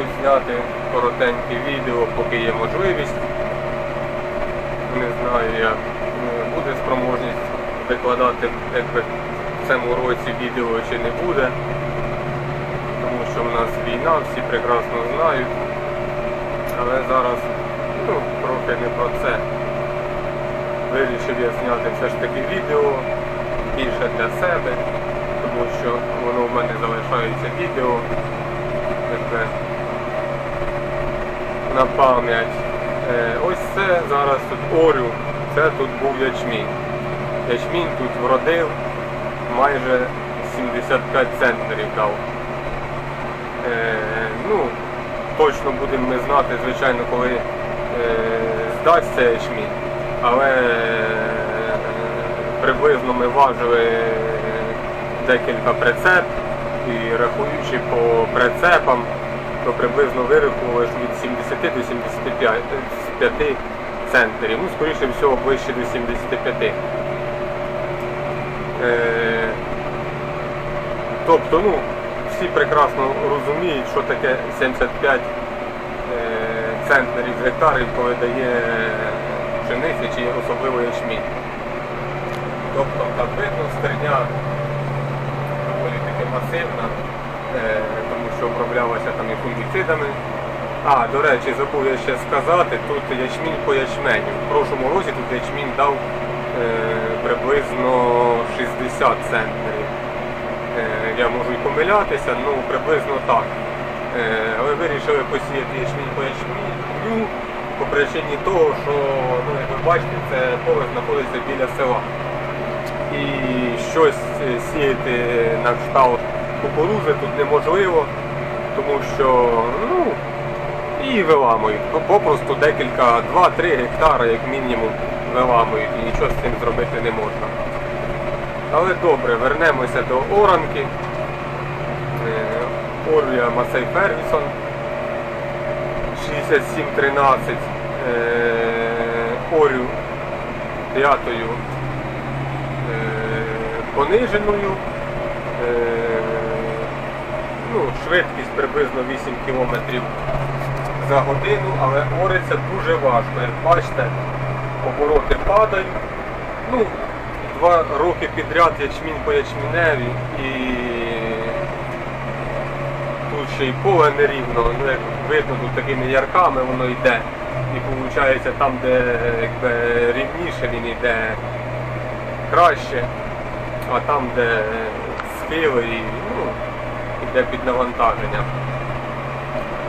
вирішив зняти коротеньке відео, поки є можливість. Не знаю, як е, буде спроможність викладати якби, в цьому році відео чи не буде. Тому що в нас війна, всі прекрасно знають. Але зараз ну, трохи не про це. Вирішив я зняти все ж таки відео більше для себе, тому що воно в мене залишається відео якби, на пам'ять. Е, ось це зараз тут орю, це тут був ячмінь. Ячмінь тут вродив майже 75 центнерів дав. Е, ну, точно будемо ми знати, звичайно, коли е, здасться ячмінь, але е, приблизно ми важили декілька прицеп і рахуючи по прицепам, то приблизно вирахували що від 70 до 75 5 центрів. Ну, скоріше всього, ближче до 75. Е, тобто, ну, всі прекрасно розуміють, що таке 75 е, центнерів з гектарів, коли дає пшениця чи особливо ячмінь. Тобто, так видно, стерня доволі таки масивна, е, що оброблялася там і фунгіцидами. А, до речі, забув я ще сказати, тут ячмінь по ячменю. В прошлому році тут ячмінь дав е, приблизно 60 центнерів. Е, я можу і помилятися, ну приблизно так. Е, але вирішили посіяти ячмінь по ячменю по причині того, що, ну, як ви бачите, це поле знаходиться біля села. І щось е, сіяти на кшталт кукурузи тут неможливо, тому що ну, і виламують. Попросту декілька, 2-3 гектари, як мінімум, виламують і нічого з цим зробити не можна. Але добре, вернемося до оранки. Е, Орвія Масей Фергюсон 6713. Е, Орю п'ятою е, пониженою. Ну, швидкість приблизно 8 км за годину, але ориться дуже важко. Як бачите, обороти падають. Ну, два роки підряд ячмінь по ячміневі і тут ще й поле нерівно, ну як видно, тут такими ярками воно йде. І виходить там, де якби, рівніше він йде краще, а там, де схили і ну, йде під навантаження.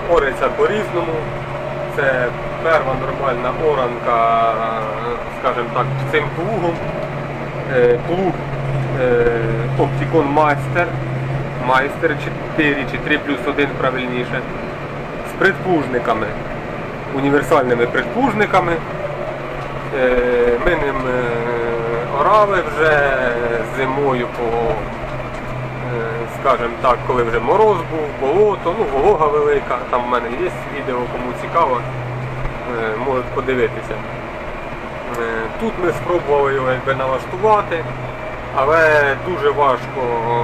Ориться по-різному. Це перша нормальна оранка, скажімо так, цим плугом. Е, Плуг е, Opticon Master, Майстер 4 чи 3 плюс 1 правильніше. З предплужниками, універсальними предплужниками. Е, Ми ним е, орали вже зимою по е, скажімо так, коли вже мороз був, болото, ну волога велика, там в мене є відео, кому цікаво, е, можуть подивитися. Е, Тут ми спробували його якби, налаштувати, але дуже важко е,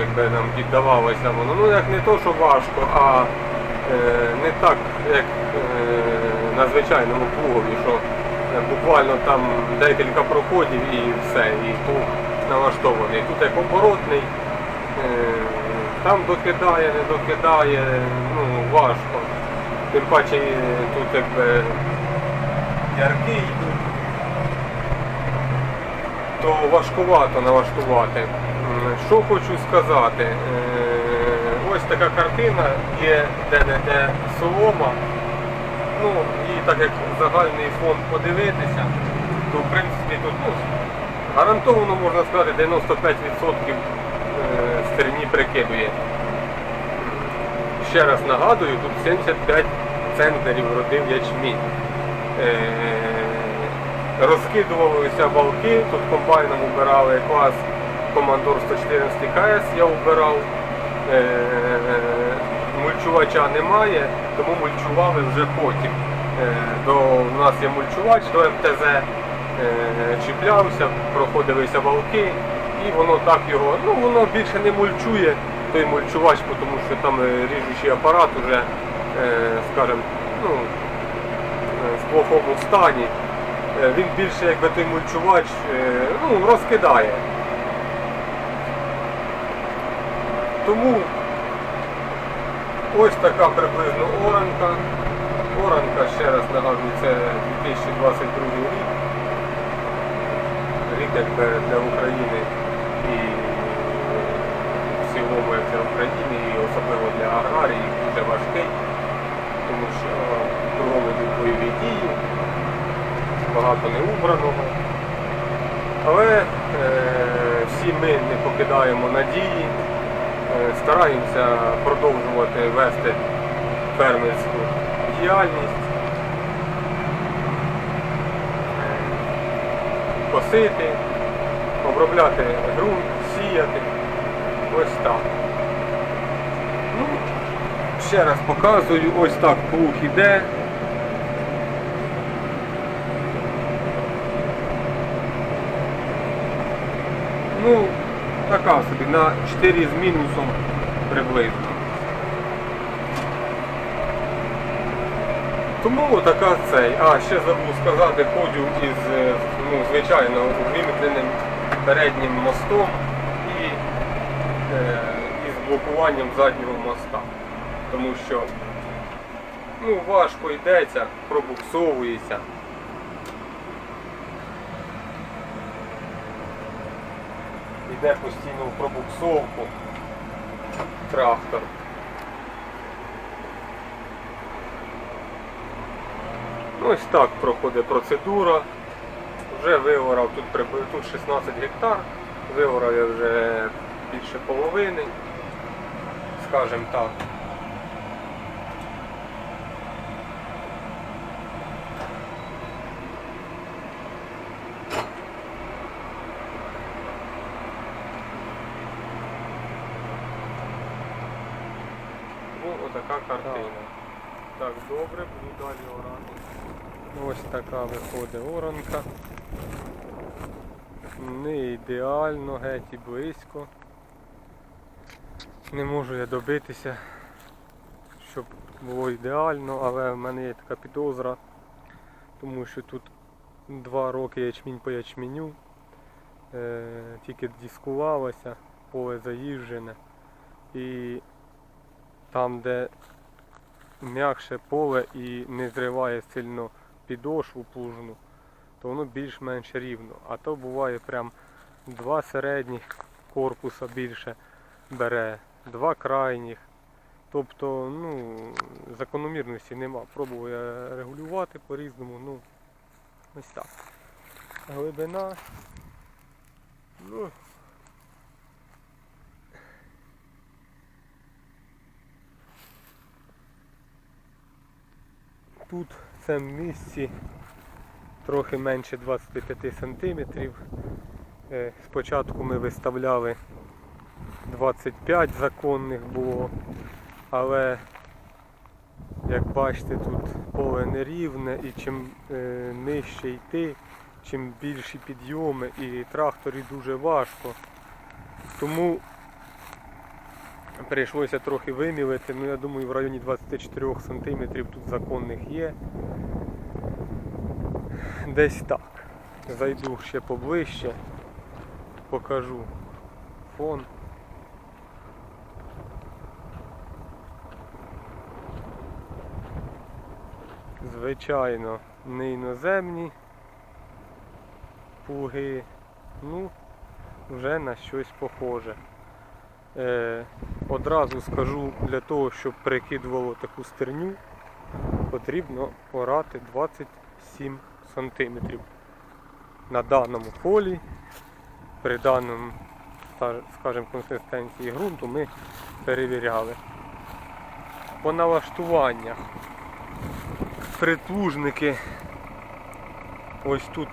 якби, нам піддавалося воно. Ну як не то, що важко, а не так, як на звичайному плугові, що буквально там декілька проходів і все, і плуг налаштований. Тут як оборотний, там докидає, не докидає, ну важко. Тим паче е, тут якби ярки йдуть, то важкувато налаштувати. Що хочу сказати, е, ось така картина, є де-не-де солома. Ну і так як загальний фон подивитися, то в принципі тут ну, гарантовано можна сказати 95% е, прикидує. Ще раз нагадую, тут 75 центнерів родив ячмінь. Е, Розкидувалися балки, тут комбайном убирали клас Командор 114 КС, я убирав. Е, Мульчувача немає, тому мульчували вже потім. Е, До, у нас є мульчувач до МТЗ, чіплявся, проходилися валки, і воно так його, ну воно більше не мульчує, той мульчувач, тому що там е, ріжучий апарат уже, е, скажімо, ну, е, в плохому стані. Е, Він більше якби той мульчувач ну, розкидає. Тому ось така приблизно оранка. Оранка, ще раз нагадую, це 2022 рік. Рік якби для України і в цілому для України, і особливо для аграріїв дуже важкий, тому що йдуть бойові дії, багато не убраного. Але е, всі ми не покидаємо надії, е, стараємося продовжувати вести фермерську діяльність, косити, обробляти ґрунт, сіяти. Ось так. Ну, ще раз показую, ось так плуг іде. Ну, така собі, на 4 з мінусом приблизно. Тому така цей. А, ще забув сказати, ходжу із ну, звичайно вимкненим переднім мостом і е, із блокуванням заднього моста. Тому що ну, важко йдеться, пробуксовується. Йде постійно в пробуксовку трактор. Ось так проходить процедура. Вже виорав тут, приб- тут 16 гектар, виорав я вже більше половини, скажімо так. Ну, отака картина. Так, добре, буду далі орати. Ось така виходить оранка. Не ідеально, геть і близько. Не можу я добитися, щоб було ідеально, але в мене є така підозра, тому що тут два роки ячмінь по ячменю, е, тільки дискувалося, поле заїжджене. І там, де м'якше поле і не зриває сильно підошву плужну, то воно більш-менш рівно. А то буває прям два середніх корпуса більше бере, два крайніх. Тобто, ну, закономірності нема. Пробую я регулювати по-різному, ну, ось так. Глибина. Ну, тут в місці трохи менше 25 сантиметрів. Е, Спочатку ми виставляли 25 законних було, але як бачите, тут поле нерівне і чим е, нижче йти, чим більші підйоми і тракторі дуже важко. Тому прийшлося трохи вимілити, ну я думаю в районі 24 см тут законних є. Десь так. Зайду ще поближче, покажу фон. Звичайно, не іноземні плуги, ну, вже на щось похоже. Е, одразу скажу, для того, щоб перекидувало таку стерню, потрібно орати 27 сантиметрів. На даному полі, при даному, скажімо, консистенції ґрунту ми перевіряли. По налаштуваннях приплужники ось тут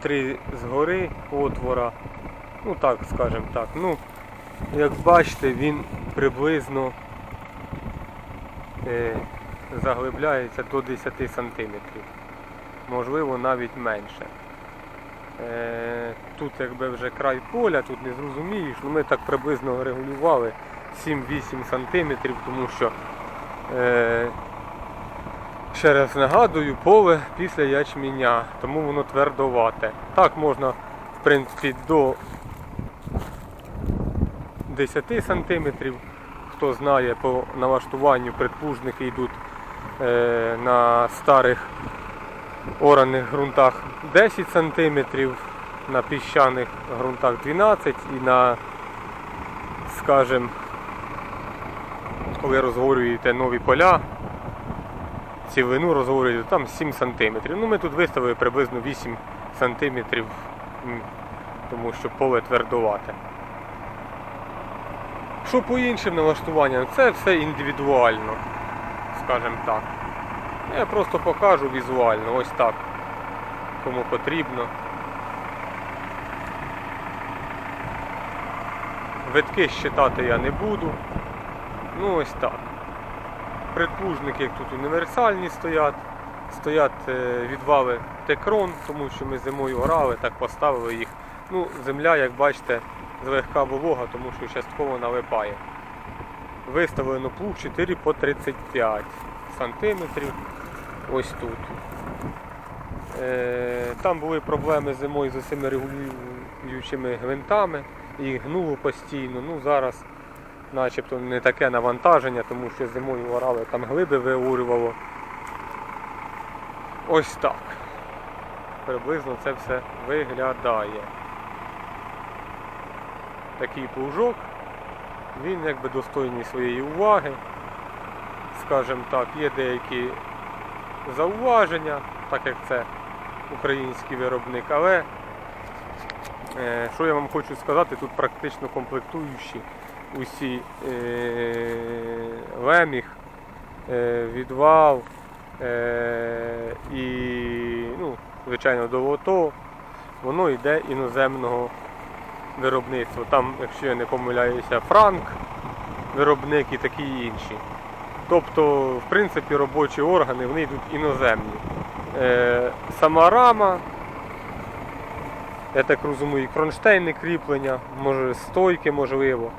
три згори отвора. Ну так, скажімо так. Ну, як бачите, він приблизно е, заглибляється до 10 сантиметрів. Можливо, навіть менше. Е, Тут якби вже край поля, тут не зрозумієш. Ну, ми так приблизно регулювали 7-8 сантиметрів, тому що е, ще раз нагадую, поле після ячменя, тому воно твердовате. Так можна, в принципі, до 10 сантиметрів. Хто знає, по налаштуванню предпужники йдуть е, на старих ораних ґрунтах 10 сантиметрів, на піщаних ґрунтах 12 і на, скажем, коли розгорюєте нові поля, цілину розгорюєте там 7 сантиметрів. Ну ми тут виставили приблизно 8 сантиметрів, м, тому що поле твердувате. Що по іншим налаштуванням, це все індивідуально, скажімо так. Я просто покажу візуально, ось так, кому потрібно. Витки щитати я не буду. Ну ось так. Предпужники, як тут універсальні стоять. Стоять е, відвали текрон, тому що ми зимою орали, так поставили їх. Ну, земля, як бачите, злегка волога, тому що частково налипає. Виставлено плуг 4 по 35 сантиметрів. Ось тут. Е, Там були проблеми зимою з цими регулюючими гвинтами, їх гнуло постійно. Ну зараз начебто не таке навантаження, тому що зимою орали, там глиби виурювало. Ось так. Приблизно це все виглядає. Такий плужок, він якби достойний своєї уваги. Скажімо так, є деякі зауваження, так як це український виробник, але е, що я вам хочу сказати, тут практично комплектуючі усі е, леміг, е, відвал е, і, ну, звичайно, долото, воно йде іноземного виробництва. Там, якщо я не помиляюся, франк, виробник і такі інші. Тобто, в принципі, робочі органи вони йдуть іноземні. Е, сама рама, я так розумію, кронштейни кріплення, може стойки можливо,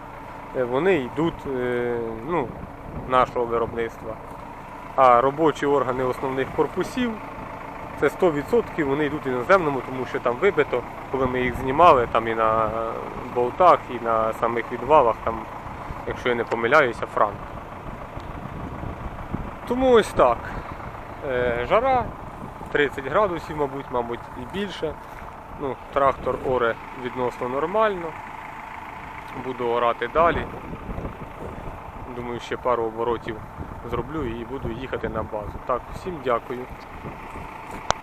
е, вони йдуть е, ну, нашого виробництва. А робочі органи основних корпусів це 100% вони йдуть іноземному, тому що там вибито, коли ми їх знімали, там і на болтах, і на самих відвалах, там, якщо я не помиляюся, франк. Тому ось так. Е, жара 30 градусів, мабуть, мабуть, і більше. Ну, трактор оре відносно нормально. Буду орати далі. Думаю, ще пару оборотів зроблю і буду їхати на базу. Так, всім дякую.